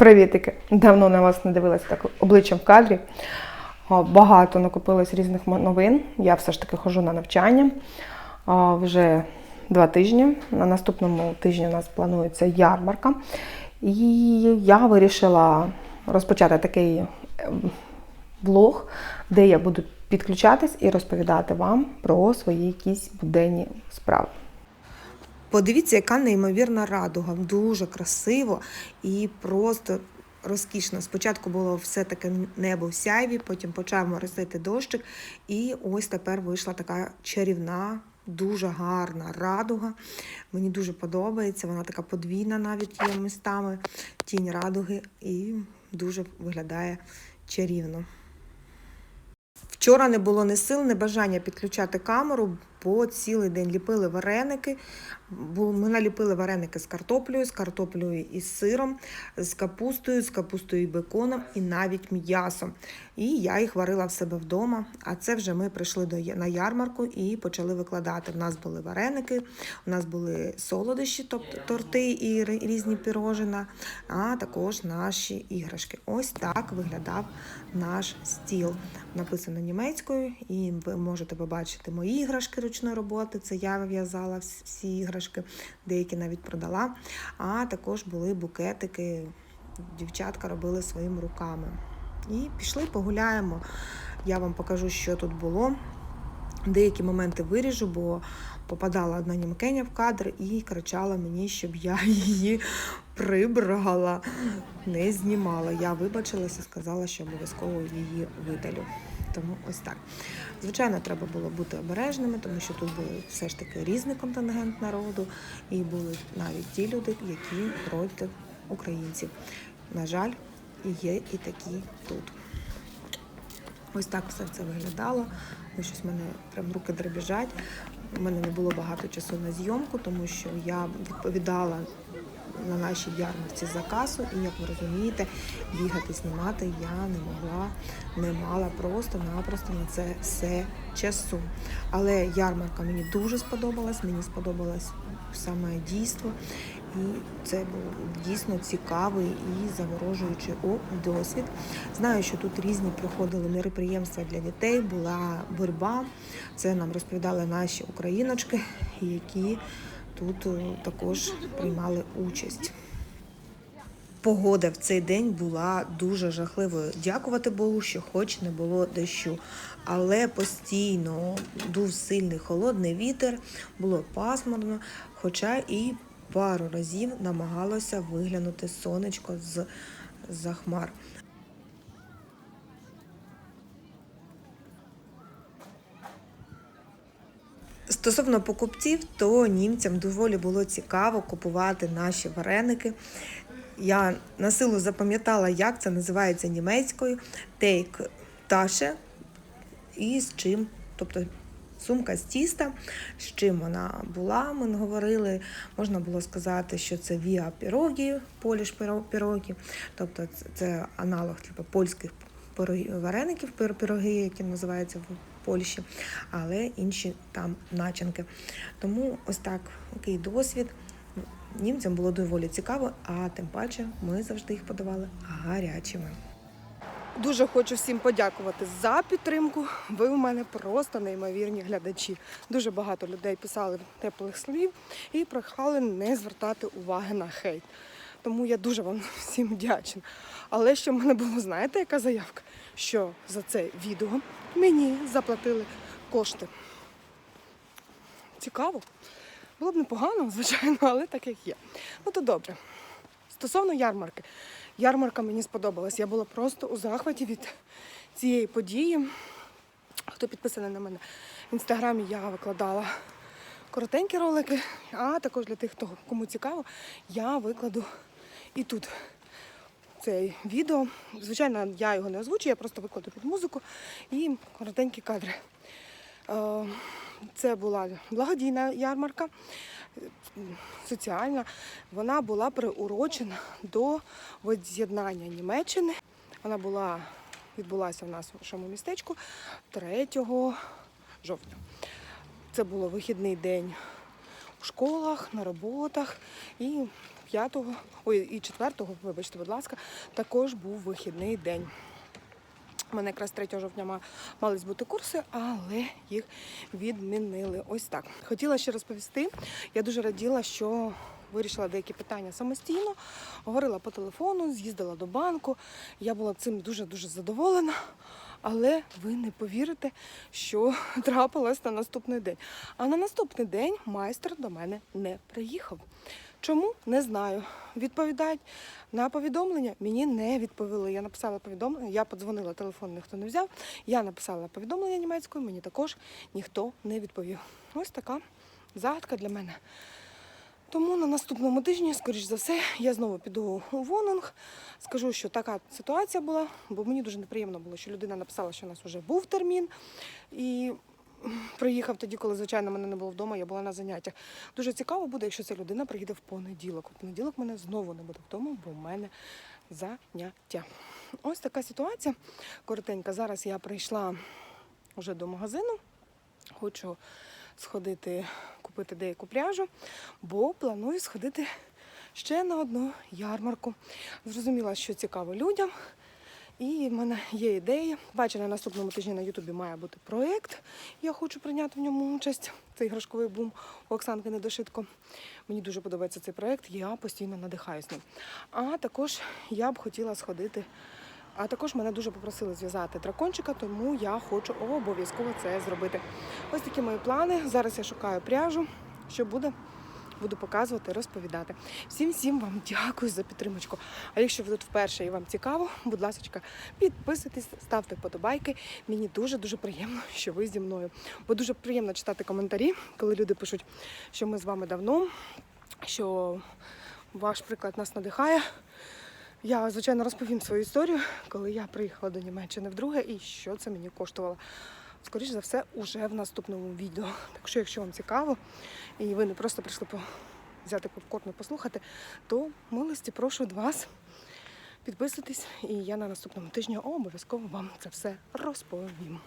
Привітики! Давно на вас не дивилася так обличчям в кадрі. Багато накопилось різних новин. Я все ж таки ходжу на навчання вже два тижні. На наступному тижні у нас планується ярмарка. І я вирішила розпочати такий ем, влог, де я буду підключатись і розповідати вам про свої якісь буденні справи. Подивіться, яка неймовірна радуга. Дуже красиво і просто розкішно. Спочатку було все таке небо в сяйві, потім почав моросити дощик, і ось тепер вийшла така чарівна. Дуже гарна радуга. Мені дуже подобається. Вона така подвійна навіть є містами тінь радуги і дуже виглядає чарівно. Вчора не було ні сил, ні бажання підключати камеру, бо цілий день ліпили вареники. Ми наліпили вареники з картоплею, з картоплею і сиром, з капустою, з капустою і беконом і навіть м'ясом. І я їх варила в себе вдома. А це вже ми прийшли до на ярмарку і почали викладати. У нас були вареники, у нас були солодощі, тобто торти і різні пірожина, а також наші іграшки. Ось так виглядав наш стіл. Написано німецькою, і ви можете побачити мої іграшки ручної роботи. Це я в'язала всі іграшки, деякі навіть продала. А також були букетики. Дівчатка робили своїми руками. І пішли, погуляємо. Я вам покажу, що тут було. Деякі моменти виріжу, бо попадала одна німкеня в кадр і кричала мені, щоб я її прибрала, не знімала. Я вибачилася, сказала, що обов'язково її видалю. Тому ось так. Звичайно, треба було бути обережними, тому що тут був все ж таки різний контингент народу, і були навіть ті люди, які проти українців. На жаль, є і такі тут. Ось так все це виглядало. Ну, щось в мене прям руки дребіжать. У мене не було багато часу на зйомку, тому що я відповідала на нашій ярмарці за касу, і як ви розумієте, бігати, знімати я не могла, не мала просто-напросто на це все часу. Але ярмарка мені дуже сподобалась, мені сподобалось саме дійство. І це був дійсно цікавий і заворожуючий досвід. Знаю, що тут різні проходили мероприємства для дітей, була боротьба. Це нам розповідали наші україночки, які тут е, також приймали участь. Погода в цей день була дуже жахливою. Дякувати Богу, що хоч не було дощу. Але постійно дув сильний холодний вітер, було пасмурно, хоча і пару разів намагалося виглянути сонечко з за хмар. Стосовно покупців, то німцям доволі було цікаво купувати наші вареники. Я на силу запам'ятала, як це називається німецькою. Тейк таше. І з чим, тобто сумка з тіста, з чим вона була, ми говорили. Можна було сказати, що це віа пірогі, поліш пірогі, тобто це, аналог типу, польських вареників, пироги, які називаються в Польщі, але інші там начинки. Тому ось так, такий досвід. Німцям було доволі цікаво, а тим паче ми завжди їх подавали гарячими. Дуже хочу всім подякувати за підтримку. Ви у мене просто неймовірні глядачі. Дуже багато людей писали теплих слів і прохали не звертати уваги на хейт. Тому я дуже вам всім вдячна. Але ще в мене було, знаєте, яка заявка? Що за це відео мені заплатили кошти. Цікаво. Було б непогано, звичайно, але так як є. Ну то добре. Стосовно ярмарки. Ярмарка мені сподобалась. Я була просто у захваті від цієї події. Хто підписаний на мене в інстаграмі, я викладала коротенькі ролики, а також для тих, кому цікаво, я викладу і тут це відео. Звичайно, я його не озвучу, я просто викладу під музику і коротенькі кадри. Е, Це була благодійна ярмарка, соціальна. Вона була приурочена до воз'єднання Німеччини. Вона була, відбулася у нас в нашому містечку 3 жовтня. Це було вихідний день у школах, на роботах. І п'ятого, ой, і четвертого, вибачте, будь ласка, також був вихідний день. У мене якраз 3 жовтня мали бути курси, але їх відмінили. Ось так. Хотіла ще розповісти. Я дуже раділа, що вирішила деякі питання самостійно, говорила по телефону, з'їздила до банку. Я була цим дуже-дуже задоволена. Але ви не повірите, що трапилось на наступний день. А на наступний день майстер до мене не приїхав. Чому? Не знаю. Відповідають на повідомлення. Мені не відповіли. Я написала повідомлення, я подзвонила, телефон ніхто не взяв. Я написала повідомлення німецькою, мені також ніхто не відповів. Ось така загадка для мене. Тому на наступному тижні, скоріш за все, я знову піду у Вонунг. Скажу, що така ситуація була, бо мені дуже неприємно було, що людина написала, що у нас вже був термін. І приїхав тоді, коли, звичайно, мене не було вдома, я була на заняттях. Дуже цікаво буде, якщо ця людина приїде в понеділок. У понеділок мене знову не буде вдома, бо в мене заняття. Ось така ситуація. Коротенька. Зараз я прийшла вже до магазину. Хочу сходити купити деяку пряжу, бо планую сходити ще на одну ярмарку. Зрозуміла, що цікаво людям. І в мене є ідеї. Бачу, на наступному тижні на Ютубі має бути проєкт. Я хочу прийняти в ньому участь. Це іграшковий бум у Оксанки Недошитко. Мені дуже подобається цей проєкт, я постійно надихаюсь ним. А також я б хотіла сходити. А також мене дуже попросили зв'язати дракончика, тому я хочу обов'язково це зробити. Ось такі мої плани. Зараз я шукаю пряжу. Що буде, буду показувати, розповідати. Всім всім вам дякую за підтримочку. А якщо ви тут вперше і вам цікаво, будь ласка, підписуйтесь, ставте вподобайки. Мені дуже дуже приємно, що ви зі мною. Бо дуже приємно читати коментарі, коли люди пишуть, що ми з вами давно, що ваш приклад нас надихає. Я, звичайно, розповім свою історію, коли я приїхала до Німеччини вдруге і що це мені коштувало. Скоріше за все, уже в наступному відео. Так що, якщо вам цікаво, і ви не просто прийшли взяти попкорн і послухати, то милості прошу вас підписуйтесь, і я на наступному тижні обов'язково вам це все розповім.